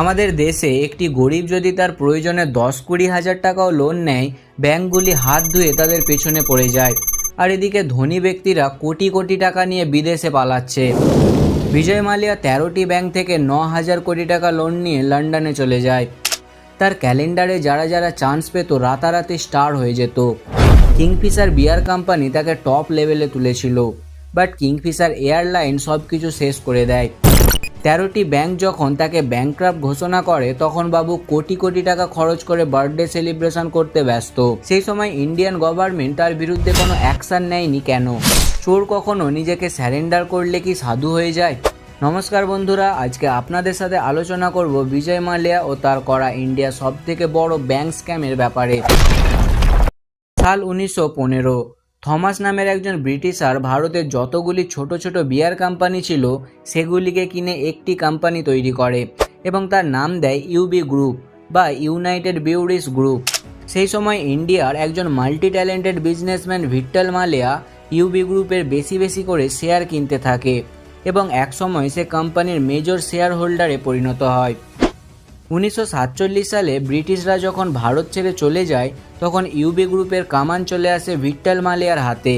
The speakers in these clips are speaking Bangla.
আমাদের দেশে একটি গরিব যদি তার প্রয়োজনে দশ কুড়ি হাজার টাকাও লোন নেয়, ব্যাংকগুলি হাত ধুয়ে তাদের পেছনে পড়ে যায়। আর এদিকে ধনী ব্যক্তিরা কোটি কোটি টাকা নিয়ে বিদেশে পালাচ্ছে। বিজয় মালিয়া তেরোটি ব্যাংক থেকে ন হাজার কোটি টাকা লোন নিয়ে লন্ডনে চলে যায়। তার ক্যালেন্ডারে যারা যারা চান্স পেত, রাতারাতি স্টার হয়ে যেত। কিংফিশার বিয়ার কোম্পানি তাকে টপ লেভেলে তুলেছিল। বাট কিংফিশার এয়ারলাইন সব কিছু শেষ করে দেয়। তেরোটি ব্যাংক যখন তাকে ব্যাংক্রাফ্ট ঘোষণা করে, তখন বাবু কোটি কোটি টাকা খরচ করে বার্থডে সেলিব্রেশন করতে ব্যস্ত। সেই সময় ইন্ডিয়ান গভর্নমেন্ট তার বিরুদ্ধে কোনো অ্যাকশন নেয়নি কেন? চোর কখনো নিজেকে স্যারেন্ডার করলে কি সাধু হয়ে যায়? নমস্কার বন্ধুরা, আজকে আপনাদের সাথে আলোচনা করব বিজয় মালিয়া ও তার করা ইন্ডিয়া সব থেকে বড় ব্যাংক স্ক্যামের ব্যাপারে। সাল উনিশশো পনেরো। থমাস নামের একজন ব্রিটিশার ভারতের যতগুলি ছোট ছোট বিয়ার কোম্পানি ছিল, সেগুলিকে কিনে একটি কোম্পানি তৈরি করে এবং তার নাম দেয় ইউবি গ্রুপ বা ইউনাইটেড বিউরিস গ্রুপ। সেই সময় ইন্ডিয়ার একজন multi talented businessman Vittal Mallya UB গ্রুপের বেশি বেশি করে শেয়ার কিনতে থাকে এবং একসময় সে কোম্পানির মেজর শেয়ার হোল্ডারে পরিণত হয়। উনিশশো সাতচল্লিশ সালে ব্রিটিশরা যখন ভারত ছেড়ে চলে যায়, তখন ইউবি গ্রুপের কামান চলে আসে ভিট্টাল মালিয়ার হাতে।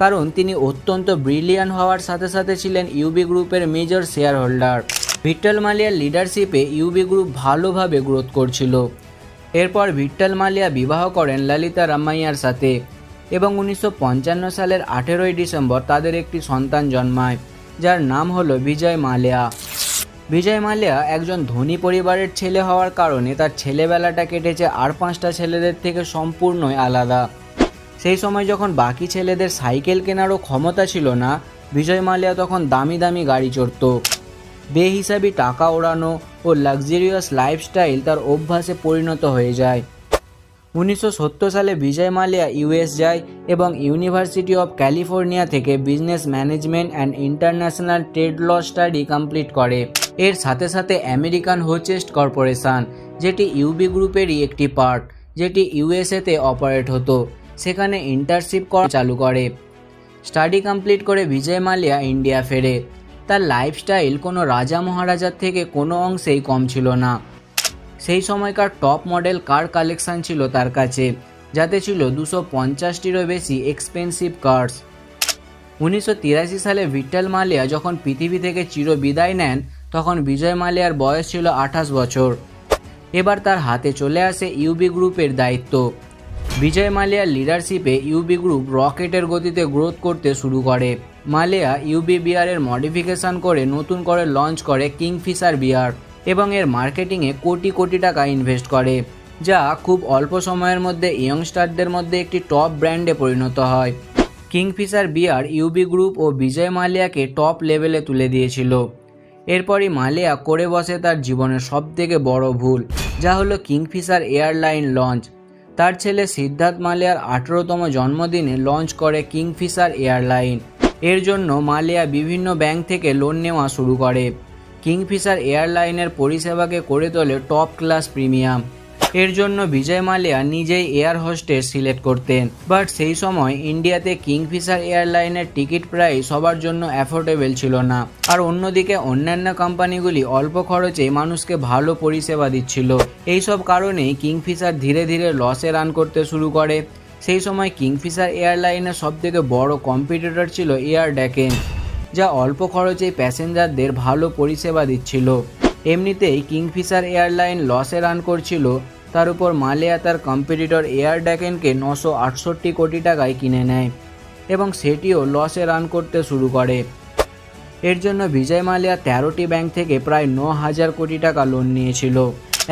কারণ তিনি অত্যন্ত ব্রিলিয়ান হওয়ার সাথে সাথে ছিলেন ইউবি গ্রুপের মেজর শেয়ার হোল্ডার ভিট্টাল মালিয়ার লিডারশিপে ইউবি গ্রুপ ভালোভাবে গ্রোথ করছিল। এরপর ভিট্টাল মালিয়া বিবাহ করেন ললিতা রামাইয়ার সাথে এবং উনিশশো পঞ্চান্ন সালের আঠেরোই ডিসেম্বর তাদের একটি সন্তান জন্মায়, যার নাম হলো বিজয় মালিয়া। বিজয় মালিয়া একজন ধনী পরিবারের ছেলে হওয়ার কারণে তার ছেলেবেলাটা কেটেছে আর পাঁচটা ছেলেদের থেকে সম্পূর্ণই আলাদা। সেই সময় যখন বাকি ছেলেদের সাইকেল কেনারও ক্ষমতা ছিল না, বিজয় মালিয়া তখন দামি দামি গাড়ি চড়ত। বেহিসাবি টাকা ওড়ানো ও লাক্সারিয়াস লাইফস্টাইল তার অভ্যাসে পরিণত হয়ে যায়। উনিশশো সত্তর সালে বিজয় মালিয়া ইউএস যায় এবং ইউনিভার্সিটি অফ ক্যালিফোর্নিয়া থেকে business management and international trade law study complete করে। এর সাথে সাথে আমেরিকান হোচেস্ট কর্পোরেশন, যেটি ইউবি গ্রুপেরই একটি পার্ট, যেটি ইউএসএতে অপারেট হতো, সেখানে ইন্টার্নশিপ করা চালু করে। স্টাডি কমপ্লিট করে বিজয় মালিয়া ইন্ডিয়া ফেরে। তার লাইফস্টাইল কোনো রাজা মহারাজার থেকে কোনো অংশেই কম ছিল না। সেই সময়কার টপ মডেল কার কালেকশন ছিল তার কাছে, যাতে ছিল দুশো পঞ্চাশটিরও বেশি এক্সপেন্সিভ কার্স। উনিশশো তিরাশি সালে ভিট্টাল মালিয়া যখন পৃথিবী থেকে চির বিদায় নেন তখন বিজয় মালিয়ার বয়স ছিল আঠাশ বছর। এবার তার হাতে চলে আসে ইউবি গ্রুপের দায়িত্ব। বিজয় মালিয়ার লিডারশিপে ইউবি গ্রুপ রকেটের গতিতে গ্রোথ করতে শুরু করে। মালিয়া ইউবি বিয়ারের মডিফিকেশন করে নতুন করে লঞ্চ করে কিংফিশার বিয়ার এবং এর মার্কেটিংয়ে কোটি কোটি টাকা ইনভেস্ট করে, যা খুব অল্প সময়ের মধ্যে ইয়ংস্টারদের মধ্যে একটি টপ ব্র্যান্ডে পরিণত হয়। কিংফিশার বিয়ার ইউবি গ্রুপ ও বিজয় মালিয়াকে টপ লেভেলে তুলে দিয়েছিল। এরপরই মালিয়া করে বসে তার জীবনের সবথেকে বড় ভুল, যা হলো কিংফিশার এয়ারলাইন লঞ্চ। তার ছেলে সিদ্ধার্থ মালিয়ার আঠেরোতম জন্মদিনে লঞ্চ করে কিংফিশার এয়ারলাইন। এর জন্য মালিয়া বিভিন্ন ব্যাংক থেকে লোন নেওয়া শুরু করে। কিংফিশার এয়ারলাইনের পরিষেবাকে করে তোলে টপ ক্লাস প্রিমিয়াম। এর জন্য বিজয় মালিয়া নিজেই এয়ার হোস্টেস সিলেক্ট করতেন। বাট সেই সময় ইন্ডিয়াতে কিংফিশার এয়ারলাইনের টিকিট প্রাইস সবার জন্য অ্যাফোর্ডেবল ছিল না। আর অন্যদিকে অন্যান্য কোম্পানিগুলি অল্প খরচে মানুষকে ভালো পরিষেবা দিচ্ছিল। এইসব কারণেই কিংফিশার ধীরে ধীরে লসে রান করতে শুরু করে। সেই সময় কিংফিশার এয়ারলাইনের সবথেকে বড় কম্পিটিটর ছিল এয়ার ড্যাকেন, যা অল্প খরচে প্যাসেঞ্জারদের ভালো পরিষেবা দিচ্ছিল। এমনিতেই কিংফিশার এয়ারলাইন লসে রান করছিল তার উপর মালিয়া তার কম্পিটিটর এয়ার ড্যাকেনকে নশো আটষট্টি কোটি টাকায় কিনে নেয় এবং সেটিও লসে রান করতে শুরু করে। এর জন্য বিজয় মালিয়া তেরোটি ব্যাংক থেকে প্রায় ন হাজার কোটি টাকা লোন নিয়েছিল।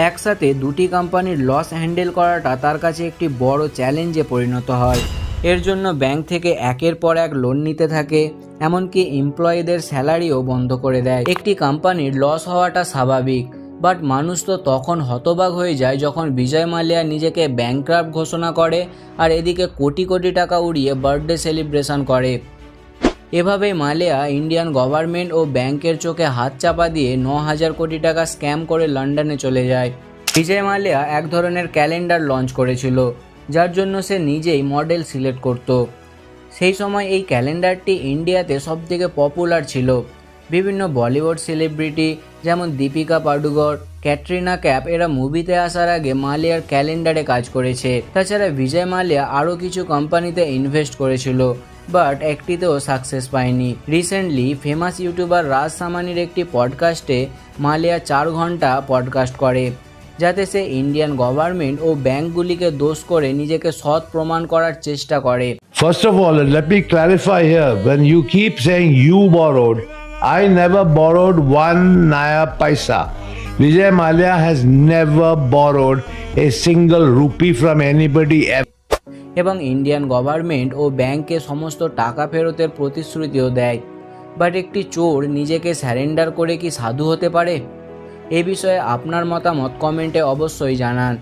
একসাথে দুটি কোম্পানির লস হ্যান্ডেল করাটা তার কাছে একটি বড় চ্যালেঞ্জে পরিণত হয়। এর জন্য ব্যাংক থেকে একের পর এক লোন নিতে থাকে, এমনকি এমপ্লয়ীদের স্যালারিও বন্ধ করে দেয়। একটি কোম্পানির লস হওয়াটা স্বাভাবিক। বাট মানুষ তো তখন হতবাক হয়ে যায় যখন বিজয় মালিয়া নিজেকে ব্যাংক্রাফ্ট ঘোষণা করে আর এদিকে কোটি কোটি টাকা উড়িয়ে বার্থডে সেলিব্রেশন করে। এভাবেই মালিয়া ইন্ডিয়ান গভর্নমেন্ট ও ব্যাংকের চোখে হাত চাপা দিয়ে ন হাজার কোটি টাকা স্ক্যাম করে লন্ডনে চলে যায়। বিজয় মালিয়া এক ধরনের ক্যালেন্ডার লঞ্চ করেছিল, যার জন্য সে নিজেই মডেল সিলেক্ট করত। সেই সময় এই ক্যালেন্ডারটি ইন্ডিয়াতে সবথেকে পপুলার ছিল। বিভিন্ন বলিউড সেলিব্রিটি যেমন দীপিকা পাডুগর ক্যাটরিনা ক্যাপ এরা মুভিতে আসার আগে মালিয়ার ক্যালেন্ডারে কাজ করেছে। তাছাড়া বিজয় মালিয়া আরও কিছু কোম্পানিতে ইনভেস্ট করেছিল বাট একটিতেও সাকসেস পায়নি। রিসেন্টলি ফেমাস ইউটিউবার রাজ সামানির একটি পডকাস্টে মালিয়া চার ঘণ্টা পডকাস্ট করে যাতে সে ইন্ডিয়ান গভর্নমেন্ট ও ব্যাংকগুলিকে দোষ করে নিজেকে সৎ প্রমাণ করার চেষ্টা করে। First of all let me clarify here when you keep saying you borrowed, I never borrowed one naya paisa. Vijay Malia has never borrowed a single rupee from anybody ever. এবং ইন্ডিয়ান গভর্নমেন্ট ও ব্যাংকে সমস্ত টাকা ফেরতের প্রতিশ্রুতিও দেয় বাট একটি চোর নিজেকে স্যারেন্ডার করে কি সাধু হতে পারে এ বিষয়ে আপনার মতামত কমেন্টে অবশ্যই জানান